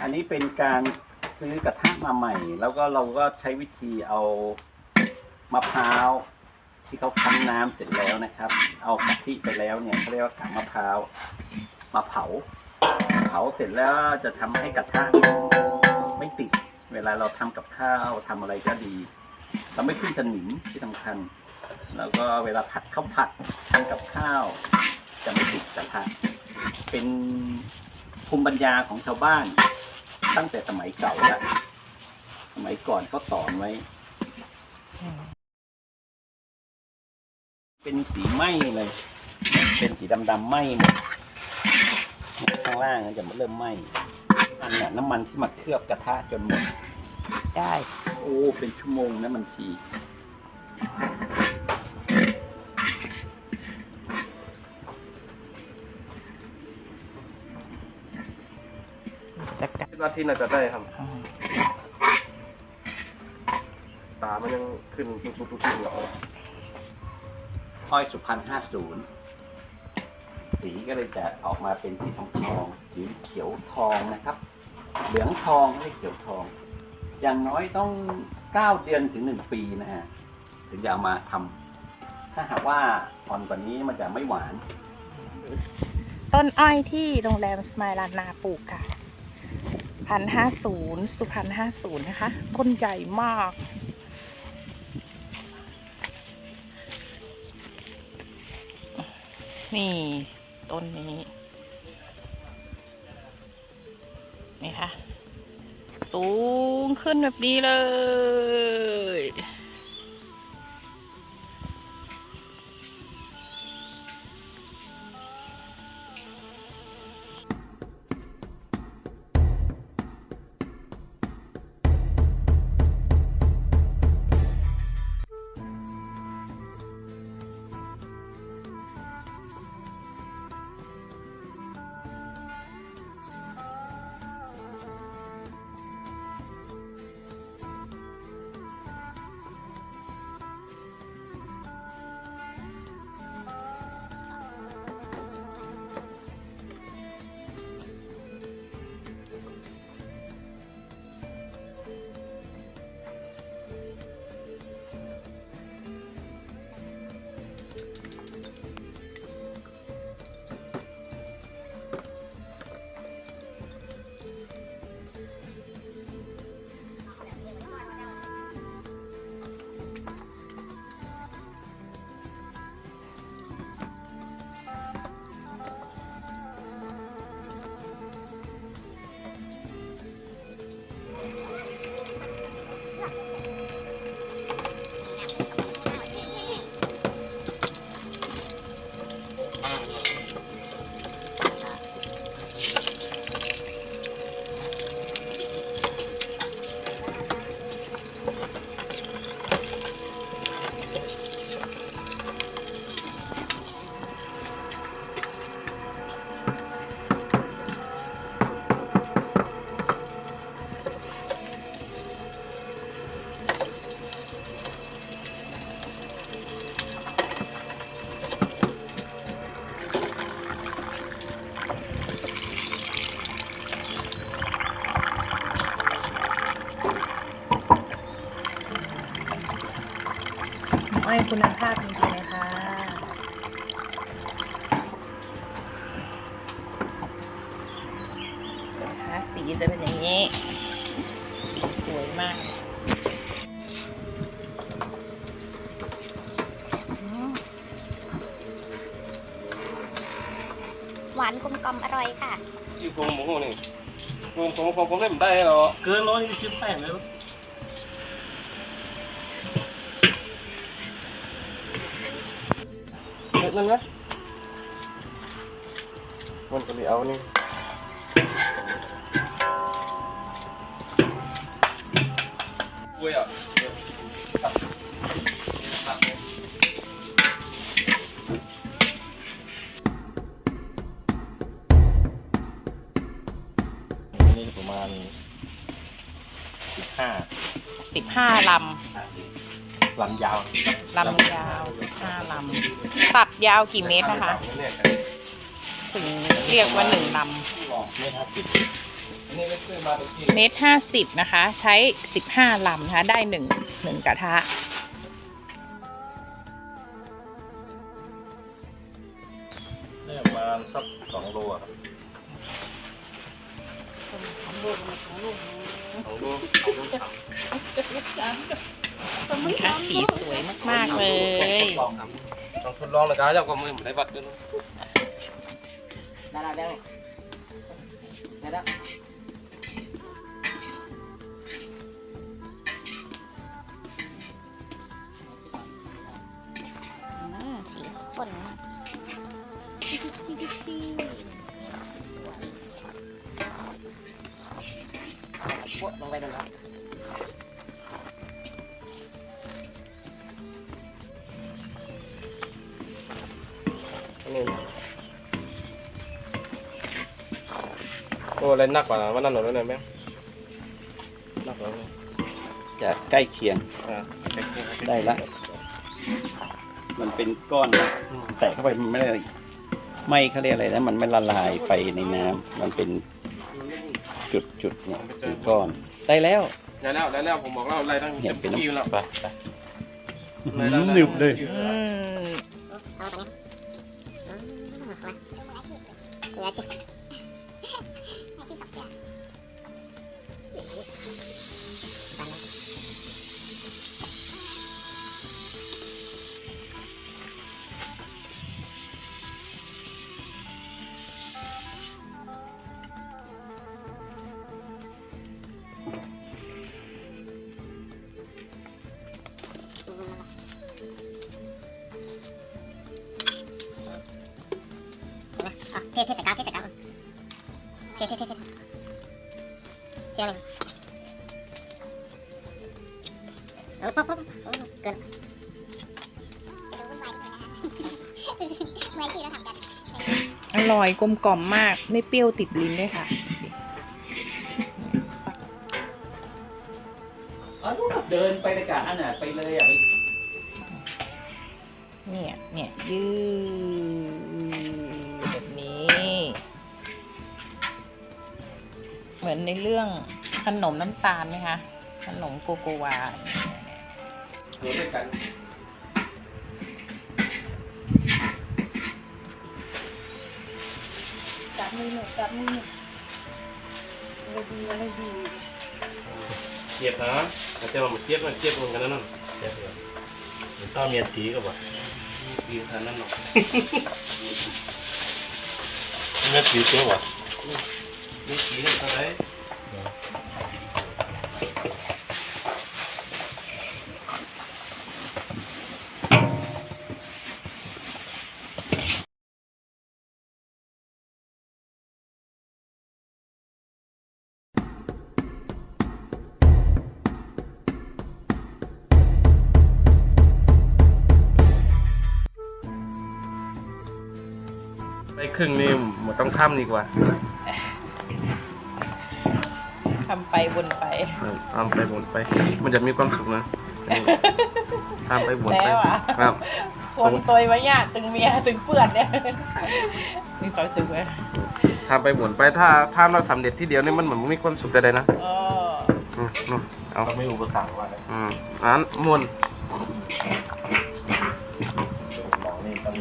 อันนี้เป็นการซื้อกระทะมาใหม่ แล้วก็เราก็ใช้วิธีเอามะพร้าวที่เขาคั้นน้ำเสร็จแล้วนะครับ เอากะทิไปแล้วเนี่ยเขาเรียกว่ากากมะพร้าวมาเผา เผาเสร็จแล้วจะทำให้กระทะไม่ติด เวลาเราทำกับข้าวทำอะไรก็ดี เราไม่ขึ้นสนิมที่สำคัญ แล้วก็เวลาผัดข้าวผัดทำกับข้าว จะไม่ติดกระทะเป็นภูมิปัญญาของชาวบ้าน ตั้งแต่สมัยเก่าแล้วสมัยก่อนเขาสอนไว้ เป็นสีไหม้เลย เป็นสีดำๆไหม้หมดข้างล่างมันจะเริ่มไหม้อันน่ะน้ำมันที่มาเคลือบกระทะจนหมด ได้ โอ้ เป็นชั่วโมงนะมันที จัดการคิดว่าที่น่าจะได้ครับอืมตามันยังขึ้นทุกทุกทุกทุกเหรอห้อยสุพรรณห้าศูนย์สีก็เลยจะออกมาเป็นสีทองทองสีเขียวทองนะครับ เหลืองทองไม่ใช่เขียวทอง อย่างน้อยต้องเก้าเดือนถึงหนึ่งปีนะฮะถึงจะเอามาทำถ้าหากว่าอ่อนกว่านี้มันจะไม่หวาน ต้นอ้อยที่โรงแรมสมายลานนาปลูกค่ะ พันห้าศูนย์สุพรรณห้าศูนย์นะคะ ต้นใหญ่มาก นี่ ต้นนี้ นี่ค่ะ สูงขึ้นแบบนี้เลย คุณภาพจริงๆเลยค่ะนะคะสีจะเป็นอย่างนี้ สีสวยมากอืมหวานกลมกล่อมอร่อยค่ะ อีกผมโมโหนี่ผมผมผมผมเล่นได้เหรอ เกินร้อยยี่สิบแปดเลย นนั่นไหมมันก็เลยเอานี่กุ้ยอะตัดตัดเลยนี่ประมาณสิบห้าสิบห้าล ลำยาวำลำยาวสิบห้าลำ ตัดยาวกี่เมตรนะคะ ถึงเรียกว่าหนึ่งลไม่ห้าสิบำอันนี้ไม่ซื้อมาตะกี้เมตรห้าสิบนะคะ ใช้สิบห้าลำนะคะ ได้หนึ่งหนึ่งกระทะได้ประมาณสักสองโลอะครับสองโลสองโลสองโล นะคะสีสวยมากๆเลย ลองทดลองเลยครับเจ้าก็มือไม่ได้บัตรด้วยนะได้แล้วได้แล้วได้แล้วอืมสีข้นมากซีซีซีปวดลงไปเลยแล้ นนี้โอ้อะไรหนักกว่าวันนั้นหน่อยได้ไหมหนักกว่าไหมจะใกล้เคียง อ่าได้ละ มันเป็นก้อนนะแตะเข้าไปมันไม่ได้ไม่เขาเรียกอะไรนะมันไม่ละลายไปในน้ำมันเป็นจุดจุดๆเนี่ยเป็นก้อน ได้แล้ว ได้แล้วได้แล้วผมบอกแล้วอะไรตั้งเนี่ยเป็นน้ำคิวแล้วไปไปหนึบเลย อืม เทเทเทเทเทอะไรเออป๊อปป๊อปโอ้เกินจะดูวุ่นวายนิดนึงนะคะเมื่อกี้เราทำกันอร่อยกลมกล่อมมาก ไม่เปรี้ยวติดลิ้นด้วยค่ะเดินไปเลยกะอันน่ะไปเลยอะไปเนี่ยเนี่ยยืด เหมือนในเรื่องขนมน้ำตาลไหมคะขนมโกโกวาเดี๋ยวด้วยกันจับมือหน่อยจับมือหน่อยอะไรดีอะไรดีเจี๊ยบนะแต่เจ้ามันเจี๊ยบมันเจี๊ยบเหมือนกันนะนั่นต้องเมียทีก็บอกดีขนาดนั้นหรอกเมียทีก็บอก นี่สีนี่เท่าไหร่ไปครึ่งนี่หมดต้องทำดีกว่า ทำไปวนไปทำไปบนไป มันจะมีความสุขนะทำไปบนไปแล้วอะครับคนตัวไว้ยากตึงเมียตึงเปื่อนเนี่ยมีความสุขไหมทำไปบนไปถ้าถ้าเราทำเด็ดที่เดียวนี่มันเหมือนไม่มีความสุขใดๆนะอ๋ออืมนู่นเอาไม่อุปสรรคว่าอืมอันนั้นมวนมองนี่ต้อง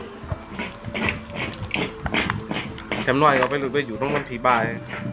แถมน้อยก็ไปหรือไปอยู่ตรงบนผีบายอ